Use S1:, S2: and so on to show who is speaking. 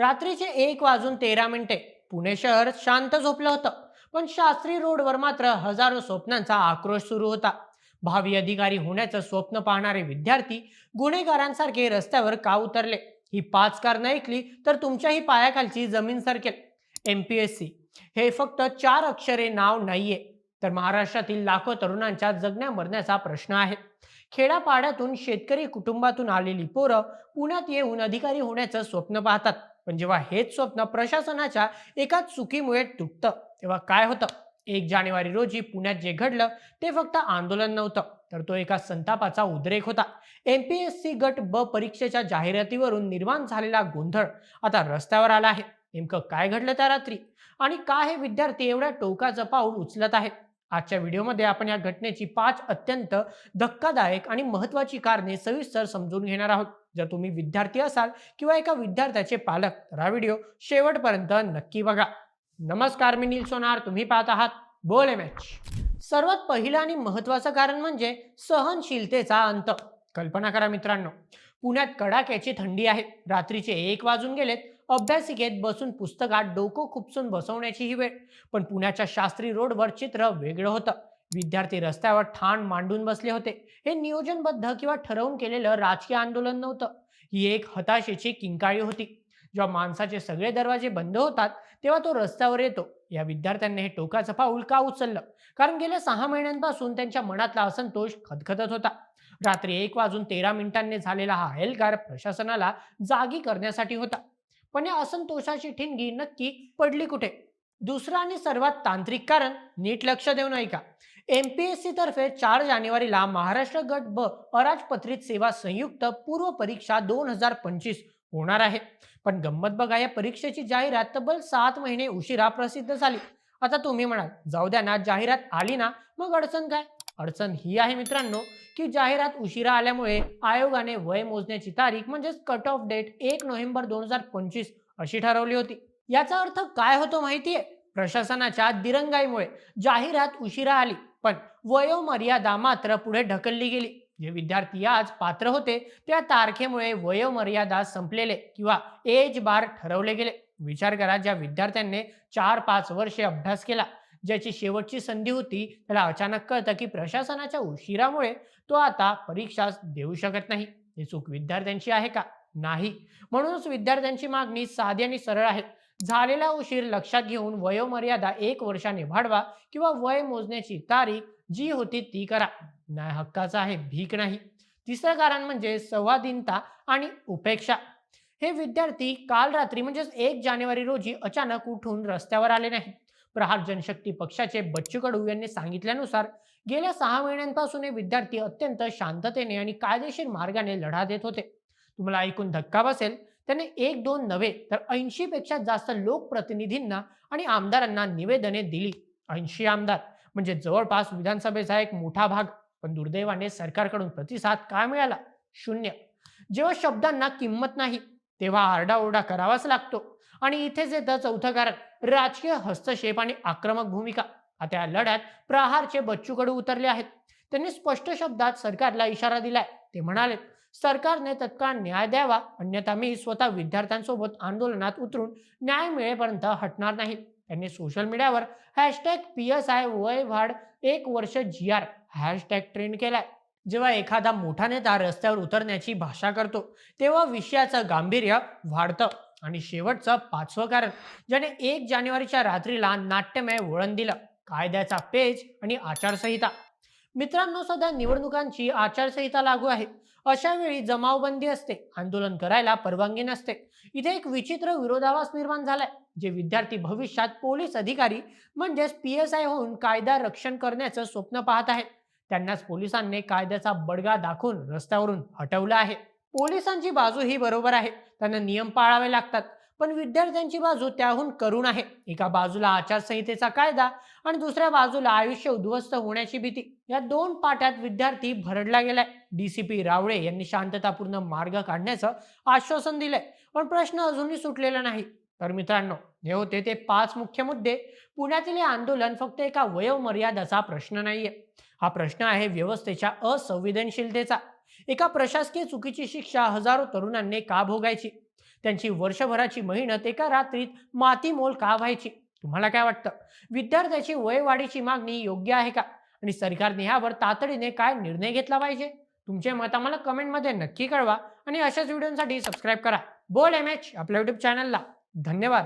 S1: रात्रीचे एक वाजून तेरा मिनिटे. पुणे शहर शांत झोपलं होतं. पण शास्त्री रोडवर मात्र हजारो स्वप्नांचा आक्रोश सुरू होता. भावी अधिकारी होण्याचं स्वप्न पाहणारे विद्यार्थी गुन्हेगारांसारखे रस्त्यावर का उतरले? ही पाच कारणं ऐकली तर तुमच्याही पायाखालची जमीन सरकेल. एम पी एस सी हे फक्त चार अक्षरे नाव नाहीये. तर महाराष्ट्रातील लाखो तरुणांच्या जगण्या मरण्याचा प्रश्न आहे. खेड्यापाड्यातून शेतकरी कुटुंबातून आलेली पोरं पुण्यात येऊन अधिकारी होण्याचं स्वप्न पाहतात. पण जेव्हा हेच स्वप्न प्रशासनाच्या एका चुकीमुळे तुटतं तेव्हा काय होतं? एक जानेवारी रोजी पुण्यात जे घडलं ते फक्त आंदोलन नव्हतं तर तो एका संतापाचा उद्रेक होता. एम पी एस सी गट ब परीक्षेच्या जाहिरातीवरून निर्माण झालेला गोंधळ आता रस्त्यावर आला आहे. नेमकं काय घडलं त्या रात्री? आणि का हे विद्यार्थी एवढ्या टोकाचं पाऊल उचलत आहेत? आजच्या व्हिडिओमध्ये आपण या घटनेची पाच अत्यंत धक्कादायक आणि महत्वाची कारणे सविस्तर समजून घेणार आहोत. जर तुम्ही विद्यार्थी असाल किंवा एका विद्यार्थ्याचे पालक तर हा व्हिडिओ शेवटपर्यंत नक्की बघा. नमस्कार मी नील सोनार. तुम्ही पाहत आहात बोल मॅच सर्वात पहिलं आणि महत्वाचं कारण म्हणजे सहनशीलतेचा अंत. कल्पना करा मित्रांनो. पुण्यात कडाक्याची थंडी आहे. रात्रीचे एक वाजून गेलेत. अभ्यासिकेत बसून पुस्तकात डोकं खुपसून बसवण्याची ही वेळ. पण पुण्याच्या शास्त्री रोडवर चित्र वेगळं होतं. विद्यार्थी रस्त्यावर ठाण मांडून बसले होते. हे नियोजनबद्ध किंवा ठरवून केलेलं राजकीय आंदोलन नव्हतं. ही एक हताशेची किंकाळी होती. जेव्हा माणसाचे सगळे दरवाजे बंद होतात तेव्हा तो रस्त्यावर येतो. या विद्यार्थ्यांनी हे टोकाचं पाऊल का उचललं? कारण गेल्या सहा महिन्यांपासून त्यांच्या मनातला असंतोष खदखदत होता. रात्री एक वाजून तेरा मिनिटांनी झालेला हा एल्गार प्रशासनाला जागी करण्यासाठी होता. पण या असंतोषाची ठिणगी नक्की पडली कुठे? दुसरं आणि सर्वात तांत्रिक कारण नीट लक्ष देऊन ऐका. एम पी एस सी तर्फे चार जानेवारीला महाराष्ट्र गट ब अराजपत्रित सेवा संयुक्त पूर्व परीक्षा दोन हजार पंचवीस होणार आहे. पण गंमत बघा या परीक्षेची जाहिरात तब्बल सात महिने उशिरा प्रसिद्ध झाली. आता तुम्ही म्हणाल जाऊ द्या ना जाहिरात आली ना मग अडचण काय? अडचण ही आहे मित्रांनो की जाहिरात उशिरा आल्यामुळे आयोगाने वय मोजण्याची तारीख म्हणजेच कट ऑफ डेट एक नोव्हेंबर दोन हजार पंचवीस अशी ठरवली होती. याचा अर्थ काय होतो माहितीये? प्रशासनाच्या दिरंगाईमुळे जाहिरात उशिरा आली पण वयोमर्यादा मात्र पुढे ढकलली गेली. जे विद्यार्थी आज पात्र होते त्या तारखेमुळे वयोमर्यादा संपलेले किंवा एज बार ठरवले गेले. विचार करा ज्या विद्यार्थ्यांनी चार पाच वर्षे अभ्यास केला ज्याची शेवटची संधी होती त्याला अचानक कळतं की प्रशासनाच्या उशिरामुळे तो आता परीक्षा देऊ शकत नाही. ही चूक विद्यार्थ्यांची आहे का? नाही. म्हणूनच विद्यार्थ्यांची मागणी साधी आणि सरळ आहे. झालेला उशीर लक्षात घेऊन वयोमर्यादा एक वर्षाने वाढवा किंवा वय मोजण्याची तारीख जी होती ती करा. न्याय हक्काचा आहे भीक नाही. तिसरं कारण म्हणजे संवादीनता आणि उपेक्षा. हे विद्यार्थी काल रात्री म्हणजेच एक जानेवारी रोजी अचानक उठून रस्त्यावर आले नाही प्रहार जनशक्ती पक्षाचे बच्चू कडू यांनी सांगितल्यानुसार गेल्या सहा महिन्यांपासून हे विद्यार्थी अत्यंत शांततेने आणि कायदेशीर मार्गाने लढा देत होते. तुम्हाला ऐकून धक्का बसेल त्याने एक दोन नव्हे तर ऐंशी पेक्षा जास्त लोकप्रतिनिधींना आणि आमदारांना निवेदने दिली. ऐंशी आमदार म्हणजे जवळपास विधानसभेचा एक मोठा भाग. पण दुर्दैवाने सरकारकडून प्रतिसाद काय मिळाला? शून्य. जेव्हा शब्दांना किंमत नाही तेव्हा आरडाओरडा करावाच लागतो. आणि इथेच येतं चौथं कारण राजकीय हस्तक्षेप आणि आक्रमक भूमिका आता या लढ्यात प्रहारचे बच्चू कडू उतरले आहेत. त्यांनी स्पष्ट शब्दात सरकारला इशारा दिलाय. ते म्हणाले सरकारने तत्काळ न्याय द्यावा अन्यथा मी स्वतः विद्यार्थ्यांसोबत आंदोलनात उतरून न्याय मिळेपर्यंत हटणार नाही. त्यांनी सोशल मीडियावर हॅशटॅग पी एस आय वय वाढ एक वर्ष जी आर हॅशटॅग ट्रेंड केलाय. जेव्हा एखादा मोठा नेता रस्त्यावर उतरण्याची भाषा करतो तेव्हा विषयाचं गांभीर्य वाढतं. आणि शेवटचं पाचवं कारण ज्याने एक जानेवारीच्या रात्रीला नाट्यमय वळण दिलं कायद्याचा पेज आणि आचारसंहिता. मित्रांनो सध्या निवडणुकांची आचारसंहिता लागू आहे. अशा वेळी जमावबंदी असते आंदोलन करायला परवानगी नसते. इथे एक विचित्र विरोधाभास निर्माण झालाय जे विद्यार्थी भविष्यात पोलीस अधिकारी म्हणजेच पी एस आय होऊन कायदा रक्षण करण्याचं स्वप्न पाहत आहेत. त्यांनाच पोलिसांनी कायद्याचा बडगा दाखवून रस्त्यावरून हटवलं आहे. पोलिसांची बाजू ही बरोबर आहे. त्यांना नियम पाळावे लागतात. पण विद्यार्थ्यांची बाजू त्याहून करुण आहे. एका बाजूला आचारसंहितेचा कायदा आणि दुसऱ्या बाजूला आयुष्य उद्ध्वस्त होण्याची भीती. या दोन पाठ्यात विद्यार्थी भरडला गेलाय. डीसीपी रावळे यांनी शांततापूर्ण मार्ग काढण्याचं आश्वासन दिलंय. पण प्रश्न अजूनही सुटलेला नाही. तर मित्रांनो हे होते ते पाच मुख्य मुद्दे. पुण्यातील हे आंदोलन फक्त एका वयोमर्यादाचा प्रश्न नाहीये. हा प्रश्न आहे व्यवस्थेच्या असंवेदनशीलतेचा. एका प्रशासकीय चुकीची शिक्षा हजारो तरुणांनी का भोगायची? त्यांची वर्षभराची मेहनत एका रात्रीत माती मोल का व्हायची? तुम्हाला काय वाटतं? विद्यार्थ्याची वयवाढीची मागणी योग्य आहे का? आणि सरकारने यावर तातडीने काय निर्णय घेतला पाहिजे? तुमचे मत आम्हाला कमेंटमध्ये नक्की कळवा आणि अशाच व्हिडिओसाठी सबस्क्राईब करा. बोल एम एच आपल्या युट्यूब चॅनलला धन्यवाद.